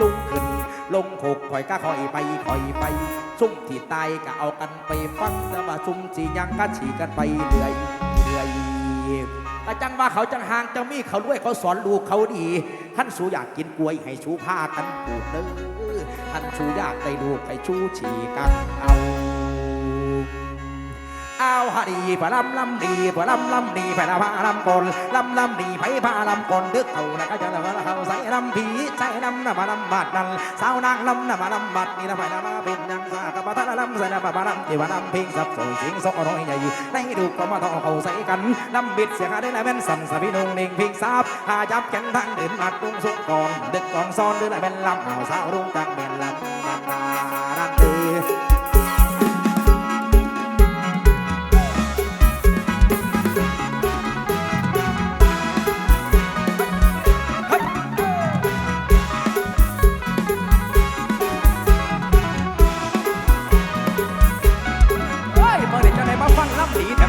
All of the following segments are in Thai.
จุงขึ้น ลงหกคอยก็คอยไปคอยไป ซุ่มที่ตายก็เอากันไปฟังแต่ว่าซุ่มสียังก็ฉีกันไปเรื่อยเรื่อยก็จังว่าเขาจังห่างจังมีเขาด้วยเขาสอนลูกเขาดีท่านสูอยากกินกล้วยให้ชูผ้ากันปลูกเด้อท่านชูอยากได้ลูกให้ชูฉีกันเอาาดีพะลำลำดีพะลำลำดีพะลำพะลำกลลำลำดีไผพะลำกลดึกเขาแล้วก็จะละละเขาใส่ลำผีใส่ลำน่ะมาลำบาดนั่นสาวนางลำน่ะมาลำบาดนี่ละไปละมาเป็นยังสากะมาทะลำใส่ละมาลำที่ว่าลำพลงสับสนสียงสกน้อยใหญ่ในดูก็มาต่อเขาใส่กันลำบิดเสียงอะไรละแม่นสั่นสะพินุงเน่งพลงสาบหาจับแขนทางเดินมัดตุ้งสุกก่อนดึกกอนซ้อนด้วยละแม่นลำเอาสาวรุ่งจังแม่นลำ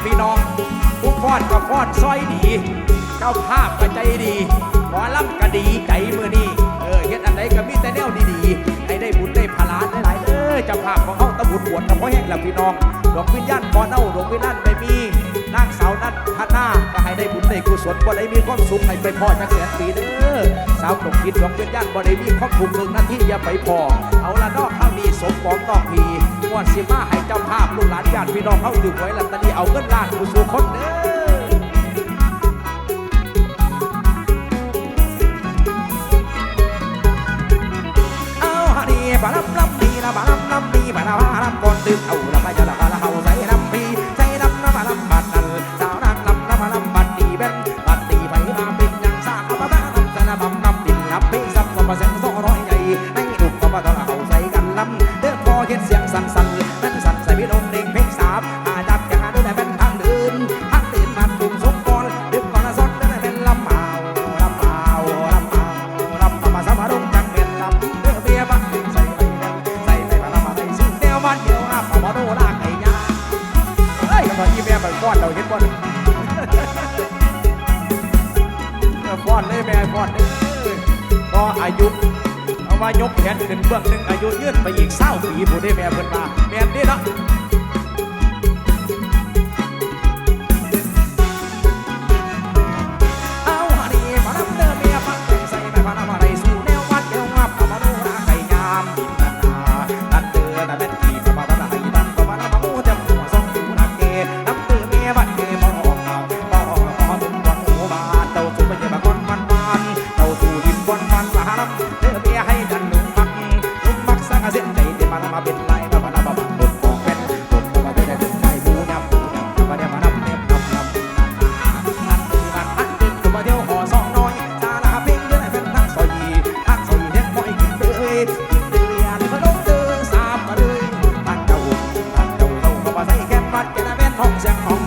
พี่น้องผู้ฟอนก็ฟอนซอยดี เจ้าภาพก็ใจดีหมอล่ำก็ดีใจมือนี้เออเฮ็ดอันไหนก็มีแต่แนวดีๆให้ได้บุญได้พลานหลายๆเออเจ้าภาพของเขาตะบุญบวชกับพ่อแห้งแล้วพี่น้องดวงวิญญาณบ่อเน่าดวงวิญญาณไม่มีนางสาวนัทพนาก็ให้ได้บุญได้กุศลบ่ได้มีความสุขให้ไปพ่อจักแสนปีเด้อสาวตกคิดดวงวิญญาณบ่ได้มีความทุกข์หนึ่งนาทีอย่าไปพอเอาละนอกข้านี้สมปองนอกพี มวนสิมาให้เจ้าภาพลูกหลานญาติพี่น้องเขาถือไว้ลัตเตอรี่เอาเงินล้านผู้สู่คนเด้อเอาฮะดีบาลับลับดีนะบาลับลับดีบาลาบาลับก่อนตื่นเอา ตอนที่แม่มันก้อนเราเห็นบ่ฟอนเลยแม่ฟอนเลยก็อายุเอาว่ายกแขนขึ้นเบื้องหนึ่งอายุยืนไปอีกเศร้าปีผู้ได้แม่เพิ่นมาแม่นี่เนาะ จะของ